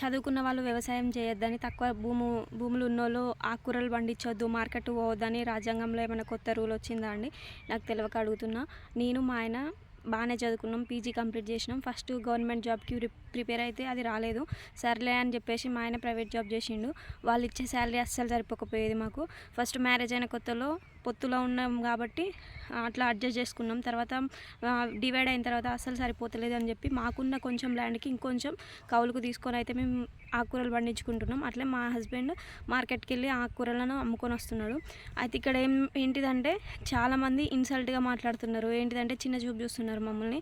చదువుకున్న వాళ్ళు వ్యవసాయం చేయొద్దని తక్కువ భూము భూములు ఉన్నోళ్ళు ఆకుకూరలు పండించొద్దు మార్కెట్ పోవద్దని రాజ్యాంగంలో ఏమైనా కొత్త రూల్ వచ్చిందా అండి? నాకు తెలియక అడుగుతున్నా. నేను మా ఆయన బాగానే చదువుకున్నాం పీజీ కంప్లీట్ చేసినాం. ఫస్ట్ గవర్నమెంట్ జాబ్కి ప్రిపేర్ అయితే అది రాలేదు. సర్లే అని చెప్పేసి మా ఆయన ప్రైవేట్ జాబ్ చేసిండు. వాళ్ళు ఇచ్చే శాలరీ అస్సలు సరిపోకపోయేది మాకు. ఫస్ట్ మ్యారేజ్ అయిన కొత్తలో పొత్తులో ఉన్నాం కాబట్టి అట్లా అడ్జస్ట్ చేసుకున్నాం. తర్వాత డివైడ్ అయిన తర్వాత అసలు సరిపోతలేదు అని చెప్పి మాకున్న కొంచెం ల్యాండ్కి ఇంకొంచెం కౌలుకు తీసుకొని అయితే మేము ఆకుకూరలు పండించుకుంటున్నాం. అట్లే మా హస్బెండ్ మార్కెట్కి వెళ్ళి ఆకుకూరలను అమ్ముకొని వస్తున్నాడు. అయితే ఇక్కడ ఏం ఏంటిదంటే చాలామంది ఇన్సల్ట్గా మాట్లాడుతున్నారు. ఏంటిదంటే చిన్న చూపు చూస్తున్నారు మమ్మల్ని.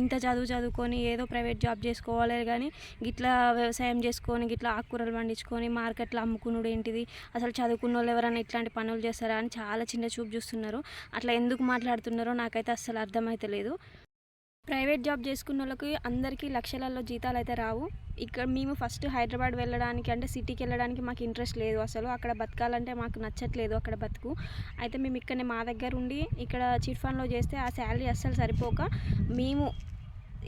ఇంత చదువు చదువుకొని ఏదో ప్రైవేట్ జాబ్ చేసుకోవాలి కానీ గిట్లా వ్యవసాయం చేసుకొని గిట్లా ఆకుకూరలు పండించుకొని మార్కెట్లో అమ్ముకునుడు ఏంటిది? అసలు చదువుకున్న వాళ్ళు ఎవరైనా ఇట్లాంటి పనులు చేస్తారా అని చాలా చిన్న చూపు చూస్తున్నారు. అట్లా ఎందుకు మాట్లాడుతున్నారో నాకైతే అస్సలు అర్థమైతలేదు ప్రైవేట్ జాబ్ చేసుకున్న వాళ్ళకి అందరికీ లక్షలలో జీతాలు అయితే రావు. ఇక్కడ మేము ఫస్ట్ హైదరాబాద్ వెళ్ళడానికి అంటే సిటీకి వెళ్ళడానికి మాకు ఇంట్రెస్ట్ లేదు అసలు. అక్కడ బతకాలంటే మాకు నచ్చట్లేదు అక్కడ బతుకు. అయితే మేము ఇక్కడనే మా దగ్గర ఉండి ఇక్కడ చిట్ ఫండ్లో చేస్తే ఆ శాలరీ అస్సలు సరిపోక మేము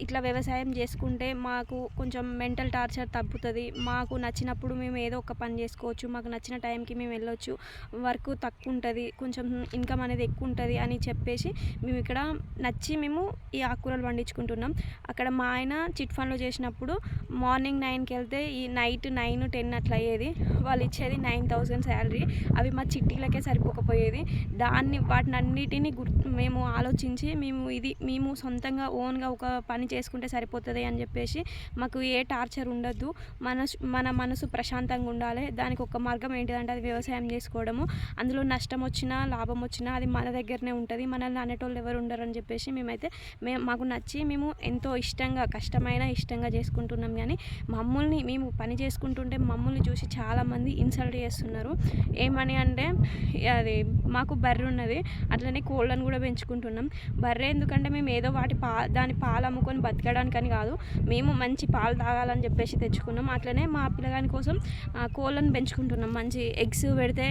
ఇట్లా వ్యవసాయం చేసుకుంటే మాకు కొంచెం మెంటల్ టార్చర్ తగ్గుతుంది. మాకు నచ్చినప్పుడు మేము ఏదో ఒక పని చేసుకోవచ్చు. మాకు నచ్చిన టైంకి మేము వెళ్ళొచ్చు. వర్క్ తక్కువ ఉంటుంది కొంచెం ఇన్కమ్ అనేది ఎక్కువ ఉంటుంది అని చెప్పేసి మేము ఇక్కడ నచ్చి మేము ఈ ఆకుకూరలు పండించుకుంటున్నాం. అక్కడ మా ఆయన చిట్ ఫండ్లో చేసినప్పుడు మార్నింగ్ నైన్కి వెళ్తే ఈ నైట్ నైన్ టెన్ అట్లా అయ్యేది. వాళ్ళు ఇచ్చేది నైన్ థౌజండ్ శాలరీ. అవి మా చిట్టీలకే సరిపోకపోయేది. దాన్ని వాటిని అన్నిటిని గుర్తు మేము ఆలోచించి మేము ఇది మేము సొంతంగా ఓన్గా ఒక పని చేసుకుంటే సరిపోతుంది అని చెప్పేసి మాకు ఏ టార్చర్ ఉండద్దు. మనసు మన మనసు ప్రశాంతంగా ఉండాలి. దానికి ఒక మార్గం ఏంటిదంటే అది వ్యవసాయం చేసుకోవడము. అందులో నష్టం వచ్చినా లాభం వచ్చినా అది మన దగ్గరనే ఉంటుంది. మనల్ని అనేటోళ్ళు ఎవరు ఉండరు అని చెప్పేసి మేమైతే మేము మాకు నచ్చి మేము ఎంతో ఇష్టంగా కష్టమైన ఇష్టంగా చేసుకుంటున్నాం. కానీ మమ్మల్ని మేము పని చేసుకుంటుంటే మమ్మల్ని చూసి చాలామంది ఇన్సల్ట్ చేస్తున్నారు. ఏమని అంటే అది మాకు బర్రె ఉన్నది అట్లనే కోళ్ళను కూడా పెంచుకుంటున్నాం. బర్రె ఎందుకంటే మేము ఏదో వాటి పా దాని పాలు అమ్ముకొని బతకడానికని కాదు. మేము మంచి పాలు తాగాలని చెప్పేసి తెచ్చుకున్నాం. అట్లనే మా పిల్లగాని కోసం కోళ్ళను పెంచుకుంటున్నాం. మంచి ఎగ్స్ పెడితే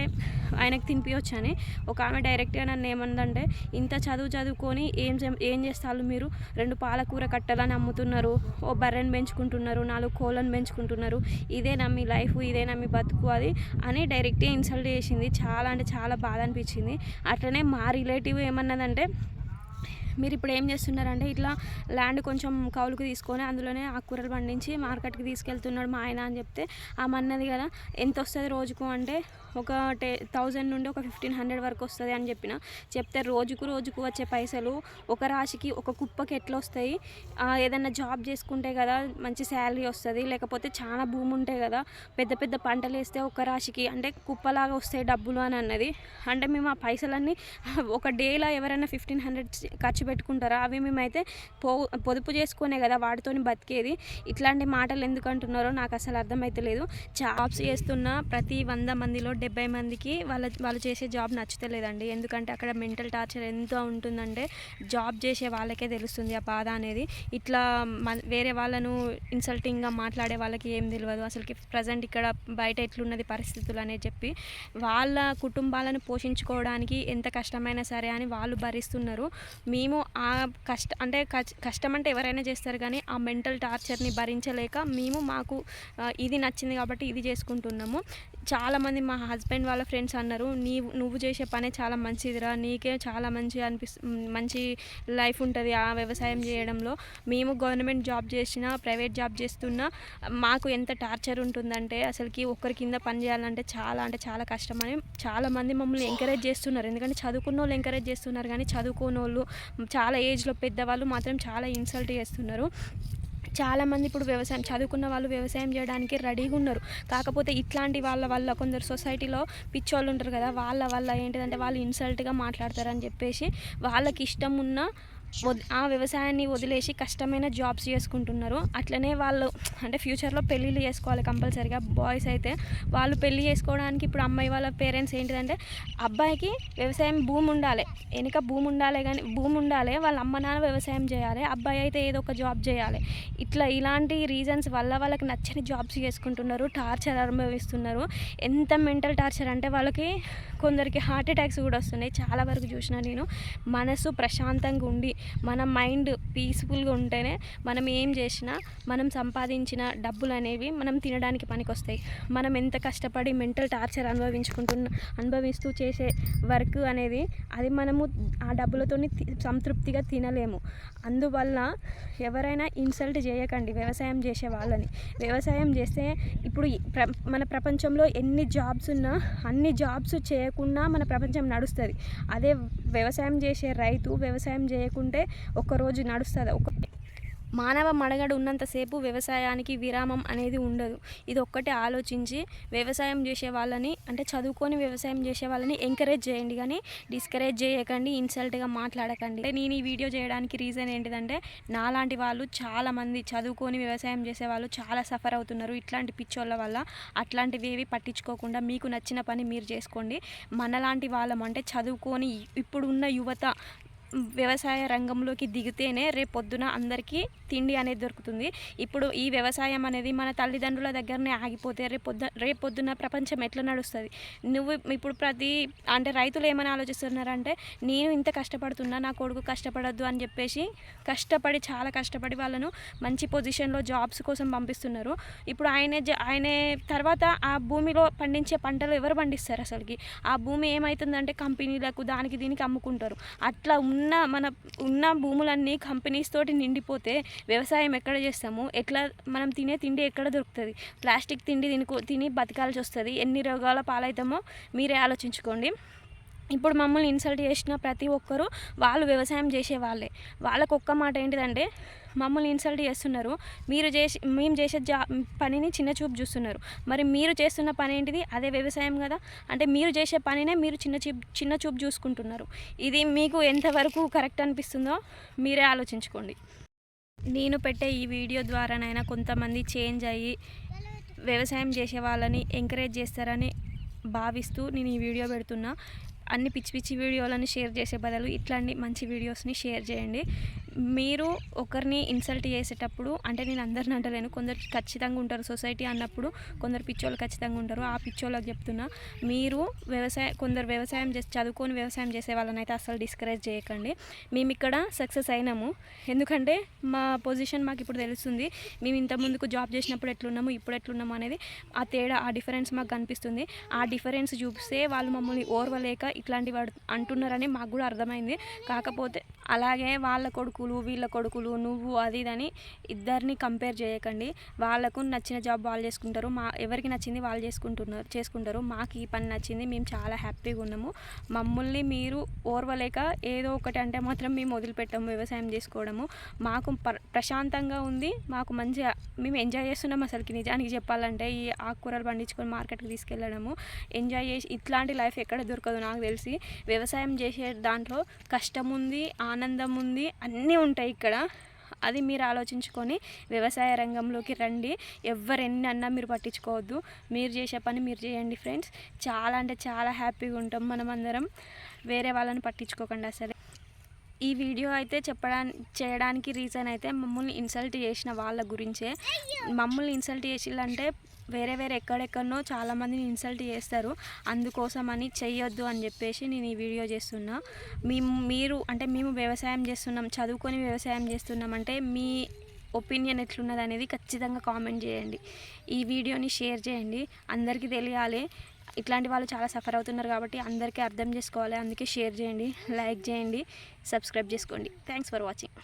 ఆయనకు తినిపించవచ్చు అని ఒక ఆమె డైరెక్ట్గా నన్ను ఏమందంటే ఇంత చదువు చదువుకొని ఏం ఏం చేస్తారు మీరు? రెండు పాలకూర కట్టలని అమ్ముతున్నారు. ఓ బర్రెని పెంచుకుంటున్నారు. నాలుగు కోళ్ళను పెంచుకుంటున్నారు. ఇదేనా మీ లైఫ్ ఇదేనా మీ బతుకు అది అని డైరెక్ట్గా ఇన్సల్ట్ చేసింది. చాలా అంటే చాలా బాధ అనిపించింది. అట్లనే మా రిలేటివ్ ఏమన్నదంటే ఏమనంటే మీరు ఇప్పుడు ఏం చేస్తున్నారంటే ఇట్లా ల్యాండ్ కొంచెం కౌలుకు తీసుకొని అందులోనే ఆకుకూరలు పండించి మార్కెట్కి తీసుకెళ్తున్నాడు మా ఆయన అని చెప్తే ఆమె అన్నది కదా ఎంత వస్తుంది రోజుకు? అంటే ఒక టే థౌజండ్ నుండి ఒక ఫిఫ్టీన్ హండ్రెడ్ వరకు వస్తుంది అని చెప్పిన. చెప్తే రోజుకు రోజుకు వచ్చే పైసలు ఒక రాశికి ఒక కుప్పకి ఎట్లా వస్తాయి? ఏదైనా జాబ్ చేసుకుంటే కదా మంచి శాలరీ వస్తుంది లేకపోతే చాలా భూమి ఉంటాయి కదా పెద్ద పెద్ద పంటలు వేస్తే ఒక రాశికి అంటే కుప్పలాగా వస్తాయి డబ్బులు అని అన్నది. అంటే మేము ఆ పైసలన్నీ ఒక డేలో ఎవరైనా ఫిఫ్టీన్ హండ్రెడ్ ఖర్చు పెట్టుకుంటారా అవి మేమైతే పో పొదుపు చేసుకునే కదా వాటితోని బతికేది. ఇట్లాంటి మాటలు ఎందుకు అంటున్నారో నాకు అసలు అర్థమవుతలేదు జాబ్స్ చేస్తున్న ప్రతి వంద మందిలో డెబ్బై మందికి వాళ్ళ వాళ్ళు చేసే జాబ్ నచ్చుతలేదండి. ఎందుకంటే అక్కడ మెంటల్ టార్చర్ ఎంత ఉంటుందంటే జాబ్ చేసే వాళ్ళకే తెలుస్తుంది ఆ బాధ అనేది. ఇట్లా వేరే వాళ్ళను ఇన్సల్టింగ్గా మాట్లాడే వాళ్ళకి ఏం తెలియదు అసలుకి ప్రజెంట్ ఇక్కడ బయట ఎట్లున్నది పరిస్థితులు అనేది చెప్పి వాళ్ళ కుటుంబాలను పోషించుకోవడానికి ఎంత కష్టమైనా సరే అని వాళ్ళు భరిస్తున్నారు. మేము మేము ఆ కష్ట అంటే కచ్- కష్టం అంటే ఎవరైనా చేస్తారు కానీ ఆ మెంటల్ టార్చర్ని భరించలేక మేము మాకు ఇది నచ్చింది కాబట్టి ఇది చేసుకుంటున్నాము. చాలామంది మా హస్బెండ్ వాళ్ళ ఫ్రెండ్స్ అన్నారు నీ నువ్వు చేసే పనే చాలా మంచిదిరా నీకే చాలా మంచి అనిపిస్తు మంచి లైఫ్ ఉంటుంది ఆ వ్యవసాయం చేయడంలో. మేము గవర్నమెంట్ జాబ్ చేసినా ప్రైవేట్ జాబ్ చేస్తున్నా మాకు ఎంత టార్చర్ ఉంటుందంటే అసలుకి ఒక్కరి కింద పని చేయాలంటే చాలా అంటే చాలా కష్టమని చాలామంది మమ్మల్ని ఎంకరేజ్ చేస్తున్నారు. ఎందుకంటే చదువుకున్న వాళ్ళు ఎంకరేజ్ చేస్తున్నారు కానీ చదువుకోని వాళ్ళు చాలా ఏజ్లో పెద్దవాళ్ళు మాత్రం చాలా ఇన్సల్ట్ చేస్తున్నారు. చాలామంది ఇప్పుడు వ్యవసాయం చదువుకున్న వాళ్ళు వ్యవసాయం చేయడానికి రెడీగా ఉన్నారు. కాకపోతే ఇట్లాంటి వాళ్ళ వల్ల కొందరు సొసైటీలో పిచ్చోళ్ళు ఉంటారు కదా వాళ్ళ వల్ల ఏంటిదంటే వాళ్ళు ఇన్సల్ట్గా మాట్లాడతారని చెప్పేసి వాళ్ళకి ఇష్టం ఉన్న ఆ వ్యవసాయాన్ని వదిలేసి కష్టమైన జాబ్స్ చేసుకుంటున్నారు. అట్లనే వాళ్ళు అంటే ఫ్యూచర్లో పెళ్ళిళ్ళు చేసుకోవాలి కంపల్సరిగా. బాయ్స్ అయితే వాళ్ళు పెళ్ళి చేసుకోవడానికి ఇప్పుడు అమ్మాయి వాళ్ళ పేరెంట్స్ ఏంటిదంటే అబ్బాయికి వ్యవసాయం భూమి ఉండాలి. వెనుక భూమి ఉండాలి కానీ భూమి ఉండాలి. వాళ్ళ అమ్మ నాన్న వ్యవసాయం చేయాలి. అబ్బాయి అయితే ఏదో ఒక జాబ్ చేయాలి. ఇట్లా ఇలాంటి రీజన్స్ వల్ల వాళ్ళకి నచ్చని జాబ్స్ చేసుకుంటున్నారు. టార్చర్ అనుభవిస్తున్నారు. ఎంత మెంటల్ టార్చర్ అంటే వాళ్ళకి కొందరికి హార్ట్ అటాక్స్ కూడా వస్తున్నాయి. చాలా వరకు చూసిన నేను. మనసు ప్రశాంతంగా ఉండి మన మైండ్ పీస్ఫుల్గా ఉంటేనే మనం ఏం చేసినా మనం సంపాదించిన డబ్బులు అనేవి మనం తినడానికి పనికొస్తాయి. మనం ఎంత కష్టపడి మెంటల్ టార్చర్ అనుభవించుకుంటున్న అనుభవిస్తూ చేసే వర్క్ అనేది అది మనము ఆ డబ్బులతో సంతృప్తిగా తినలేము. అందువల్ల ఎవరైనా ఇన్సల్ట్ చేయకండి వ్యవసాయం చేసే వాళ్ళని. వ్యవసాయం చేస్తే ఇప్పుడు ప్ర మన ప్రపంచంలో ఎన్ని జాబ్స్ ఉన్నా అన్ని జాబ్స్ చేయకుండా మన ప్రపంచం నడుస్తుంది. అదే వ్యవసాయం చేసే రైతు వ్యవసాయం చేయకుండా చేయకుంటే ఒక్కరోజు నడుస్తుంది. ఒక మానవ మడగడ ఉన్నంతసేపు వ్యవసాయానికి విరామం అనేది ఉండదు. ఇది ఒక్కటే ఆలోచించి వ్యవసాయం చేసే వాళ్ళని అంటే చదువుకొని వ్యవసాయం చేసే వాళ్ళని ఎంకరేజ్ చేయండి. కానీ డిస్కరేజ్ చేయకండి ఇన్సల్ట్గా మాట్లాడకండి. నేను ఈ వీడియో చేయడానికి రీజన్ ఏంటిదంటే నాలాంటి వాళ్ళు చాలామంది చదువుకొని వ్యవసాయం చేసే వాళ్ళు చాలా సఫర్ అవుతున్నారు. ఇట్లాంటి పిచ్చోళ్ళ వల్ల అట్లాంటివి ఏవి పట్టించుకోకుండా మీకు నచ్చిన పని మీరు చేసుకోండి. మనలాంటి వాళ్ళం అంటే చదువుకొని ఇప్పుడున్న యువత వ్యవసాయ రంగంలోకి దిగితేనే రేపు పొద్దున అందరికీ తిండి అనేది దొరుకుతుంది. ఇప్పుడు ఈ వ్యవసాయం అనేది మన తల్లిదండ్రుల దగ్గరనే ఆగిపోతే రేపు పొద్దు రేపు పొద్దున ప్రపంచం ఎట్లా నడుస్తుంది? నువ్వు ఇప్పుడు ప్రతి అంటే రైతులు ఏమని ఆలోచిస్తున్నారంటే నేను ఇంత కష్టపడుతున్నా నా కొడుకు కష్టపడద్దు అని చెప్పేసి కష్టపడి చాలా కష్టపడి వాళ్ళను మంచి పొజిషన్లో జాబ్స్ కోసం పంపిస్తున్నారు. ఇప్పుడు ఆయనే జ- ఆయనే తర్వాత ఆ భూమిలో పండించే పంటలు ఎవరు పండిస్తారు అసలుకి? ఆ భూమి ఏమవుతుందంటే కంపెనీలకు దానికి దీనికి అమ్ముకుంటారు. అట్లా ఉన్న ఉన్న మన ఉన్న భూములన్నీ కంపెనీస్ తోటి నిండిపోతే వ్యవసాయం ఎక్కడ చేస్తాము? ఎట్లా మనం తినే తిండి ఎక్కడ దొరుకుతుంది? ప్లాస్టిక్ తిండి తినుకో తిని బతకాల్సి వస్తుంది. ఎన్ని రోగాల పాలవుతామో మీరే ఆలోచించుకోండి. ఇప్పుడు మమ్మల్ని ఇన్సల్ట్ చేసిన ప్రతి ఒక్కరూ వాళ్ళు వ్యవసాయం చేసే వాళ్ళే వాళ్ళకు ఒక్క మాట ఏంటిదంటే మమ్మల్ని ఇన్సల్ట్ చేస్తున్నారు. మీరు చేసి మేము చేసే జా పనిని చిన్న చూపు చూస్తున్నారు. మరి మీరు చేస్తున్న పని ఏంటిది? అదే వ్యవసాయం కదా. అంటే మీరు చేసే పనినే మీరు చిన్న చూపు చిన్న చూపు చూసుకుంటున్నారు. ఇది మీకు ఎంతవరకు కరెక్ట్ అనిపిస్తుందో మీరే ఆలోచించుకోండి. నేను పెట్టే ఈ వీడియో ద్వారానైనా కొంతమంది చేంజ్ అయ్యి వ్యవసాయం చేసే వాళ్ళని ఎంకరేజ్ చేస్తారని భావిస్తూ నేను ఈ వీడియో పెడుతున్నా. అన్ని పిచ్చి పిచ్చి వీడియోలను షేర్ చేసే బదులు ఇట్లాంటి మంచి వీడియోస్ని షేర్ చేయండి. మీరు ఒకరిని ఇన్సల్ట్ చేసేటప్పుడు అంటే నేను అందరిని అంటలేను కొందరు ఖచ్చితంగా ఉంటారు సొసైటీ అన్నప్పుడు కొందరు పిచ్చోళ్ళు ఖచ్చితంగా ఉంటారు. ఆ పిచ్చోళ్ళకి చెప్తున్నా మీరు వ్యవసాయ కొందరు వ్యవసాయం చేసి చదువుకొని వ్యవసాయం చేసే వాళ్ళని అయితే అసలు డిస్కరేజ్ చేయకండి. మేము ఇక్కడ సక్సెస్ అయినాము. ఎందుకంటే మా పొజిషన్ మాకు ఇప్పుడు తెలుస్తుంది. మేము ఇంత ముందుకు జాబ్ చేసినప్పుడు ఎట్లున్నాము ఇప్పుడు ఎట్లున్నాము అనేది ఆ తేడా ఆ డిఫరెన్స్ మాకు కనిపిస్తుంది. ఆ డిఫరెన్స్ చూపిస్తే వాళ్ళు మమ్మల్ని ఓర్వలేక ఇట్లాంటి వాడు అంటున్నారని మాకు కూడా అర్థమైంది. కాకపోతే అలాగే వాళ్ళ కొడుకులు వీళ్ళ కొడుకులు నువ్వు అది ఇదని ఇద్దరిని కంపేర్ చేయకండి. వాళ్ళకు నచ్చిన జాబ్ వాళ్ళు చేసుకుంటారు. మా ఎవరికి నచ్చింది వాళ్ళు చేసుకుంటున్నారు చేసుకుంటారు. మాకు ఈ పని నచ్చింది. మేము చాలా హ్యాపీగా ఉన్నాము. మమ్మల్ని మీరు ఓర్వలేక ఏదో ఒకటి అంటే మాత్రం మేము వదిలిపెట్టాము వ్యవసాయం చేసుకోవడము. మాకు ప్రశాంతంగా ఉంది. మాకు మంచిగా మేము ఎంజాయ్ చేస్తున్నాం అసలుకి. నిజానికి చెప్పాలంటే ఈ ఆకుకూరలు పండించుకొని మార్కెట్కి తీసుకెళ్ళడము ఎంజాయ్ చేసి ఇట్లాంటి లైఫ్ ఎక్కడ దొరకదు నాకు తెలిసి. వ్యవసాయం చేసే దాంట్లో కష్టం ఉంది ఆనందం ఆనందం ఉంది. అన్నీ ఉంటాయి ఇక్కడ. అది మీరు ఆలోచించుకొని వ్యవసాయ రంగంలోకి రండి. ఎవరెన్ని అన్నా మీరు పట్టించుకోవద్దు. మీరు చేసే పని మీరు చేయండి ఫ్రెండ్స్. చాలా అంటే చాలా హ్యాపీగా ఉంటాం మనం అందరం వేరే వాళ్ళని పట్టించుకోకండి అసలు. ఈ వీడియో అయితే చెప్పడానికి చేయడానికి రీజన్ అయితే మమ్మల్ని ఇన్సల్ట్ చేసిన వాళ్ళ గురించే. మమ్మల్ని ఇన్సల్ట్ చేసిల్లంటే వేరే వేరే ఎక్కడెక్కడనో చాలామందిని ఇన్సల్ట్ చేస్తారు. అందుకోసం అని చెయ్యొద్దు అని చెప్పేసి నేను ఈ వీడియో చేస్తున్నా. మేము మీరు అంటే మేము వ్యవసాయం చేస్తున్నాం చదువుకొని వ్యవసాయం చేస్తున్నాం అంటే మీ ఒపీనియన్ ఎట్లున్నది అనేది ఖచ్చితంగా కామెంట్ చేయండి. ఈ వీడియోని షేర్ చేయండి. అందరికీ తెలియాలి. ఇట్లాంటి వాళ్ళు చాలా సఫర్ అవుతున్నారు కాబట్టి అందరికీ అర్థం చేసుకోవాలి. అందుకే షేర్ చేయండి లైక్ చేయండి సబ్స్క్రైబ్ చేసుకోండి. Thanks for watching.